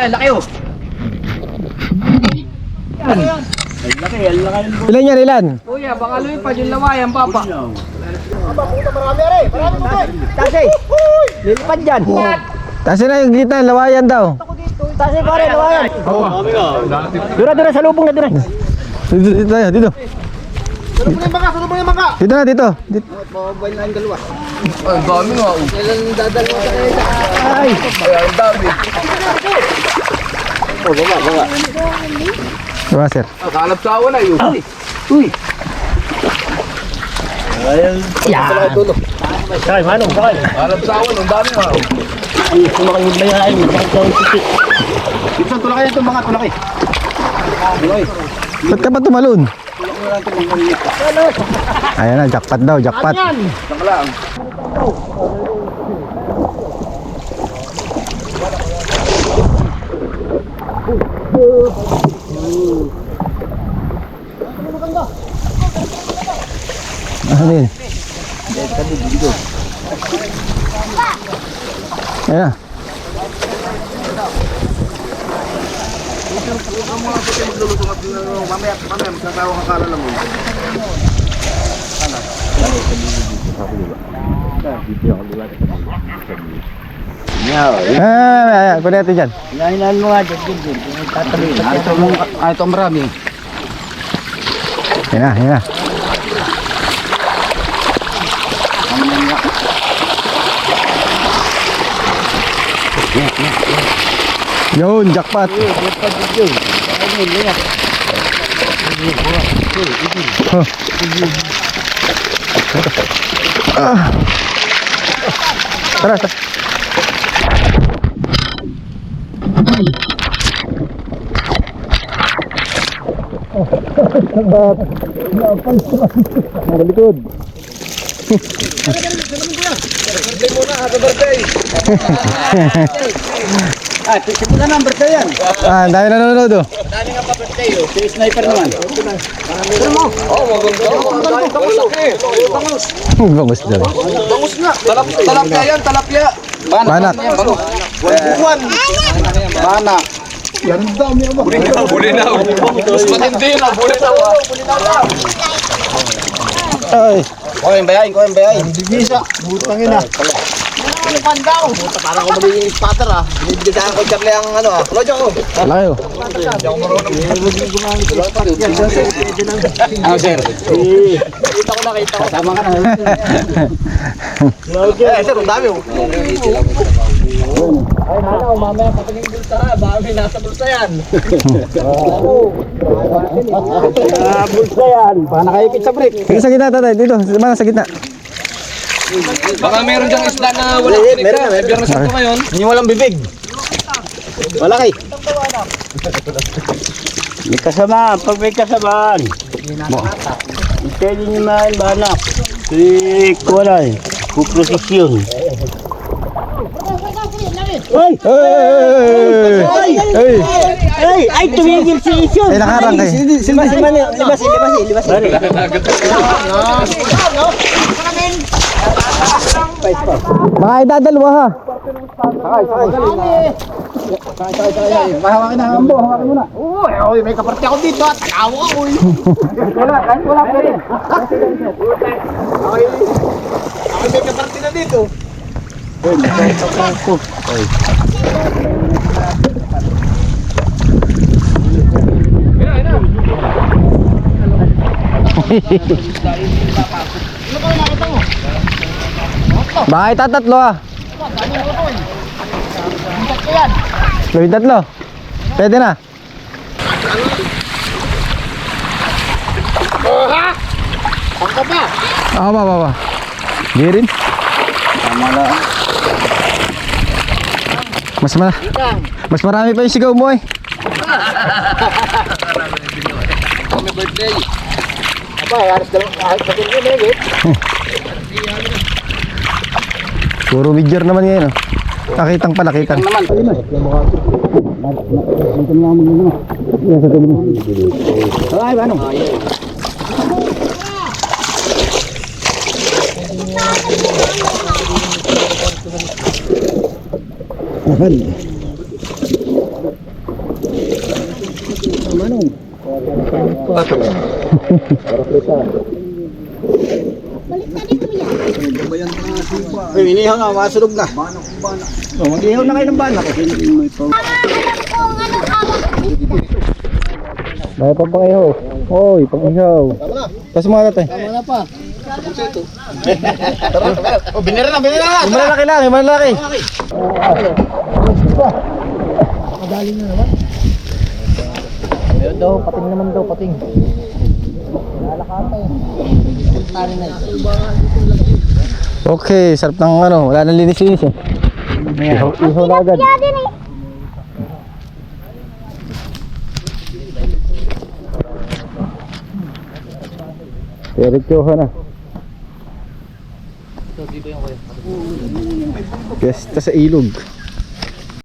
Ay, laki oh. Yan. Ay, laki, ay, laki. Ilan yan, ilan? Kuya, baka lumipad yung lawayan, papa. Kasi, lilipad dyan. Kasi na yung gitna, lawayan daw. Kasi pare, lawayan. Dura, dura, sa lubong na dura. Dito, dito tayo, dito. Sulubong yung baka, yung baka. Dito na, dito. dito. Mobile na yung dalawa. Ay, dami nga. oh. Kailan dadalawa sa... Ay! Ay, ang dami. Oh, baba, baba. Diba, sir? Kalap sa awan ay. Uy. Uy. Yan. Tulog. Sakay, manong, sakay. Kalap sa awan, ang dami nga. oh. Ay, sumakay yung sisi? Ibsan, tulakay ito mga tulakay. Ba't ka pa tumalun? Ayan na, jackpot daw, jackpot. Saka lang. Ano yun? Ayan na. Mamaya, mamaya, magkakawa ka kala lang mo. Ah, ayan, kunin natin dyan. Hinahinaan mo nga, dyan, dyan, dyan. Tatabi. Ay, ito, mga- ay, ito marami. Ayan na, ayan na. Yun, jackpot. Huh. Ah. Tara, tara. Mga likod. Ah, simula na ang birthday yan. Ah, ang dami nanonood oh. Dami nga pa birthday, oh. Si sniper naman. Bangus daw. Bangus nga. Talap, talapya yan, talapya. Banak. Yan, bangus. Buwan. Banak. Yan dami. Mas matindi yun ah, bulinaw ah. Ay, Kuha yung bayain, kuha yung bayain. Bisa, butang ina. Para ako magiging spotter ah. Binibigyan ko Charlie ang ano ah. Lojo ko. oh. Ano sir? Kita ko nakita ko. Tama ka na. Eh sir, ang dami oh. Ay, nana, mamaya patingin bulsa ha. Baka may nasa bulsa yan. Ah, bulsa yan. Baka nakaipit sa break. Dito sa gitna, tatay. Dito, mga sa gitna. Baka meron diyang isda na wala Meron, kunika. meron, May biyernes ito ngayon. Hindi walang bibig. Malaki. May kasama, pag may kasamaan. Pwede niyo mahal, banak. Si Kualay, kuprosesyon. Ay! Hey! Hey! Ay! Ay! Tumigil si Isyon! Ay, nakarang kayo. Si Mas, si Mas, libas, libas, libas. Mga idadalwa ha. Mahawakin na ang ambo, hawakin mo na. Oo, eh, may kaparte ako dito at takawa ako eh. Wala, kahit wala pa rin. Okay, ako may kaparte na dito. Mga itatatlo ha. Gawin tatlo. Pwede na. Ako ba, ba, ba? Di rin. Mas ma Mas marami pa yung sigaw mo eh. Happy birthday. Puro midyer naman ngayon oh. Nakitang palakitang. Naman. Ay, ano? Ay, inihaw nga, masulog na. Oh, mag-ihaw na kayo ng banak. May pa ba kayo? Oy, pang ihaw. Tapos mga tatay. Wala pa. Oh, binira na, binira na. Yung malalaki lang, yung malalaki. Ayun daw, pating naman daw, pating. Okay, sarap ng ano, wala nang linis-linis eh. Ihaw, ihaw na agad. Diretso na. Piyesta sa ilog.